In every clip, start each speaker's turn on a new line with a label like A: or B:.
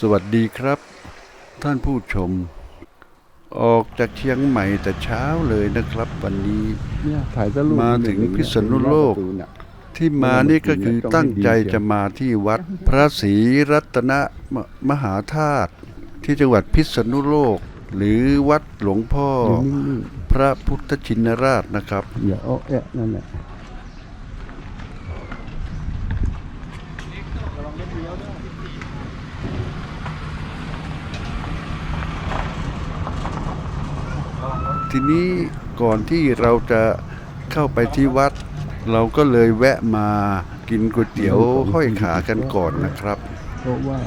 A: สวัสดีครับ ท่านผู้ชม ออกจากเชียงใหม่แต่เช้าเลยนะครับ วันนี้
B: เนี่ยถ่ายตะลุ
A: มาถึงพิษณุโลก ที่มานี่ก็คือตั้งใจจะมาที่วัดพระศรีรัตนมมหาธาตุที่จังหวัดพิษณุโลก หรือวัดหลวงพ่อ
B: อยู่นิ่ง
A: พระพุทธชินราชนะครับ
B: ๆอย่าอ้อแอะนั่นแหละ
A: ทีนี้ก่อนที่เราจะเข้าไปที่วัด เราก็เลยแวะมากินก๋วยเตี๋ยวห้อยขากันก่อนนะครับ
B: เพราะว่า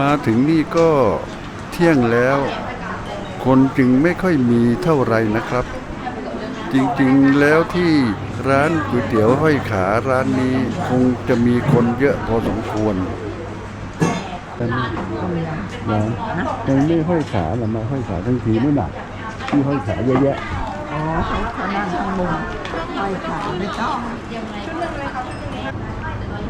A: มาถึงนี่ก็เที่ยงแล้ว คนจึงไม่ค่อยมีเท่าไรนะครับ จริงๆแล้วที่ร้านก๋วยเตี๋ยวห้อยขาร้านนี้คงจะมีคนเยอะพอสมควร
B: แต่ไม่ร้านยังไม่ห้อยขาหรอมาห้อยขาทั้งทีไม่หนักที่ห้อยขาเยอะแยะ
C: อ๋อเขาเขานั่งข้างบนห้อยขาไม่ต้อง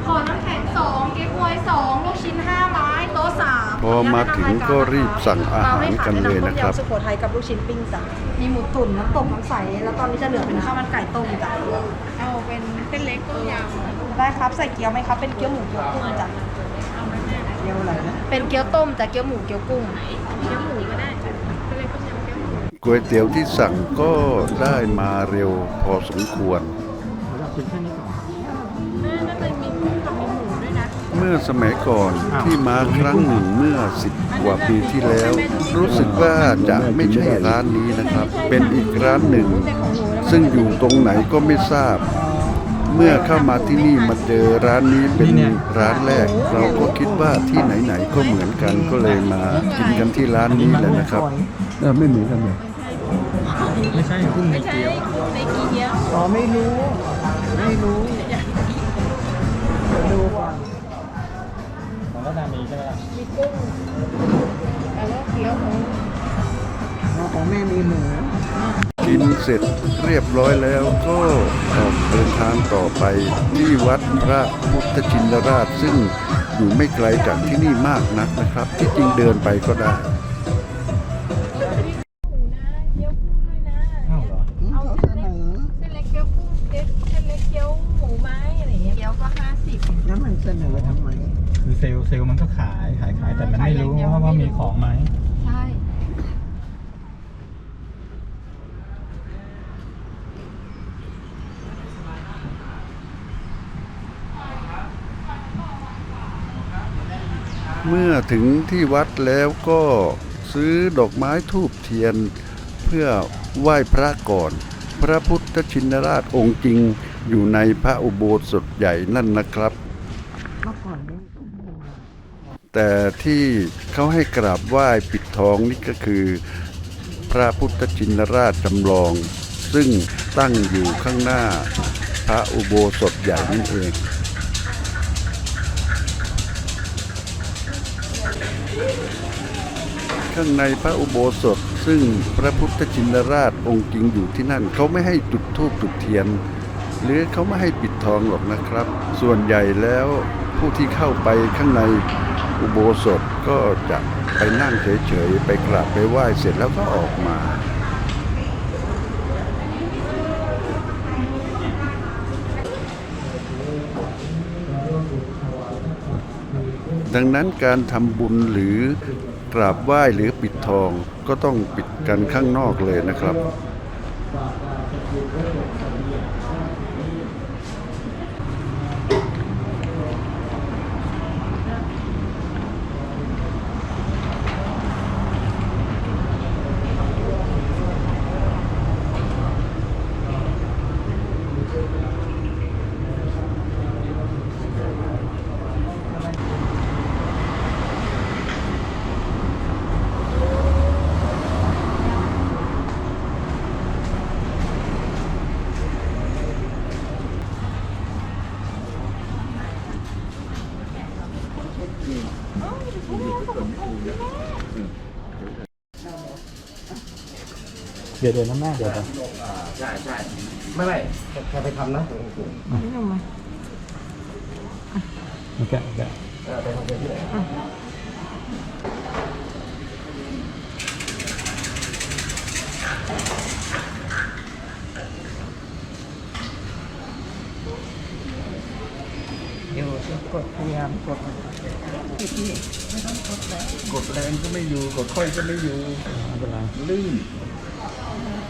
D: ขอน้ำแข็งสองเก๊กฮวยสองลูกชิ้นห้าไม้โต๊ะสาม
A: พอมาถึงก็รีบสั่งอาหารกันเลยนะครับ
C: สุโขทัยกับลูกชิ้นปิ้งจ้ะมีหมูตุ๋นน้ำตกน้ำใส แล้วตอนนี้จะเหลือเป็นข้าวมันไก่ต้มจ้ะ
D: เอาเป็นเส้นเล็กต้มยำ
C: ได้ครับใส่เกี๊ยวไหมครับเป็นเกี๊ยวหมูเกี๊ยวกุ้งจ้ะเกี๊ยวอะไรนะ
D: เป็นเกี๊ยวต้มแต่เกี๊ยวหมูเกี๊ยวกุ้ง เกี๊ยวหมูก็ได้เส้นเล็กต้มยำเกี๊ยวหมู
A: ก๋วยเตี๋ยวที่สั่งก็ได้มาเร็วพอสมควร
D: น่าจะมีกุ้งกับมีหมูด้วยนะ
A: เมื่อสมัยก่อนที่มาครั้งหนึ่งเมื่อสิบกว่าปีที่แล้ว รู้สึกว่าจะไม่ใช่ร้านนี้นะครับ เป็นอีกร้านหนึ่ง
D: แต่ของหนูนะ
A: ซึ่งอยู่ตรงไหนก็ไม่ทราบ เมื่อเข้ามาที่นี่มาเจอร้านนี้เป็นร้านแรก เราก็คิดว่าที่ไหนๆก็เหมือนกันก็เลยมากินกันที่ร้านนี้แหละนะครับ
B: เออไม่เหมือนกันเลย
D: ไม่ใช่กุ้งในเกี๊ยว
C: อ๋อไม่รู้ ไม่รู้ดูก่อน
D: มีกุ้งแล้วก็เกี๊ยวหมู
C: อ๋อของแม่มีหมู
A: กิน เสร็จเรียบร้อยแล้วก็ออกเดินทางต่อไปที่วัดพระพุทธชินราช ซึ่งอยู่ไม่ไกลจากที่นี่มากนักนะครับ ที่จริงเดินไปก็ได้
D: หมูนะเกี๊ยวกุ้งด้วยนะเอาเส้นเล็กเส้นเล็กเกี๊ยวกุ้งเส้นเล็กเกี๊ยวหมูไม้อะไรเงี้ยวก็ห้าสิบ
C: แล้วมันเสนอทำไม
E: คือเซลล์เซลล์มันก็ขายขายขายแต่มันไม่รู้ว่าว่ามีของไหม
D: ใช่
A: เมื่อถึงที่วัดแล้วก็ซื้อดอกไม้ทูบเทียน เพื่อไหว้พระก่อน พระพุทธชินราชองค์จริง อยู่ในพระอุโบสถใหญ่นั่นนะครับ แต่ที่เขาให้กราบไหว้ปิดทองนี่ก็คือ พระพุทธชินราชจำลอง ซึ่งตั้งอยู่ข้างหน้าพระอุโบสถใหญ่นั่นเอง ข้างในพระอุโบสถ ซึ่งพระพุทธชินราชองค์จริงอยู่ที่นั่น เขาไม่ให้จุดธูปจุดเทียน หรือเขาไม่ให้ปิดทองหรอกนะครับ ส่วนใหญ่แล้วผู้ที่เข้าไปข้างในอุโบสถก็จะไปนั่งเฉยๆ ไปกราบไปไหว้เสร็จแล้วก็ออกมา ดังนั้นการทำบุญหรือกราบไหว้หรือปิดทองก็ต้องปิดกันข้างนอกเลยนะครับ
E: เดี๋ยวเดี๋ยวนะแม่เดี๋ยวก่อนใช่ใช่
F: ไม่ไม่แค่ไปทำนะ
B: โอเคโอเคเอ
F: อ
E: ไป
F: ทำไปที่ไหน กดพยายามกด
A: กดแรงก็ไม่อยู่กดค่อยก็ไม่อยู่
B: ไม่เป็นไร
A: ลื่น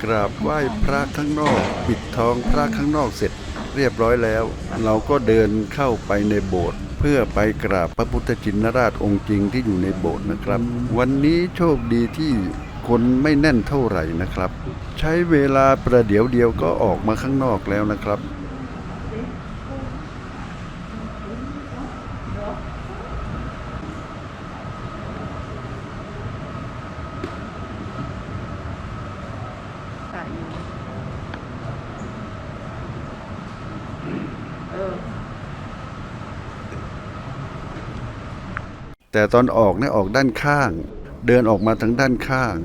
A: กราบไหว้พระข้างนอก ปิดทองพระข้างนอกเสร็จเรียบร้อยแล้ว เราก็เดินเข้าไปในโบสถ์เพื่อไปกราบพระพุทธจินราชองค์จริงที่อยู่ในโบสถ์นะครับ วันนี้โชคดีที่คนไม่แน่นเท่าไหร่นะครับ ใช้เวลาประเดี๋ยวเดียวก็ออกมาข้างนอกแล้วนะครับ
F: ใส่อยู่เออ
A: แต่ตอนออกเนี่ยออกด้านข้าง เดินออกมาทางด้านข้าง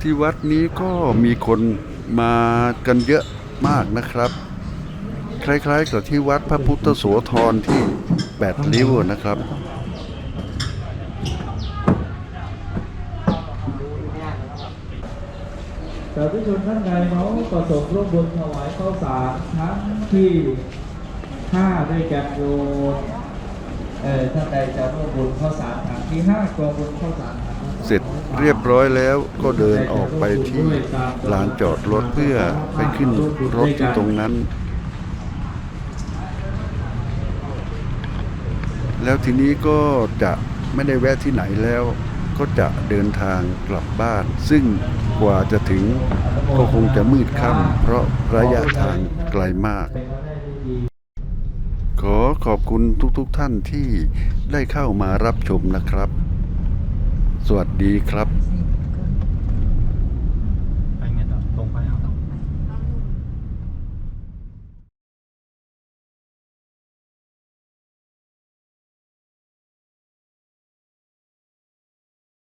A: ที่วัดนี้ก็มีคนมากันเยอะมากนะครับ คล้าย ๆ กับที่วัดพระพุทธโสธรที่แปดริ้วนะครับ
G: สาธุชนท่านใดเขาประสงค์ร่วมบุญถวายข้าวสารทั้งที่ห้าด้วยกันโยมเออท่านใดจะร่วมบุญข้าวสารถังที่ห้ากองบุญข้าวสารถัง
A: เสร็จเรียบร้อยแล้วก็เดินออกไปที่ลานจอดรถเพื่อไปขึ้นรถที่ตรงนั้น แล้วทีนี้ก็จะไม่ได้แวะที่ไหนแล้ว ก็จะเดินทางกลับบ้าน ซึ่งกว่าจะถึงก็คงจะมืดค่ำเพราะระยะทางไกลมาก ขอขอบคุณทุกๆทท่านที่ได้เข้ามารับชมนะครับ สวัสดีครับ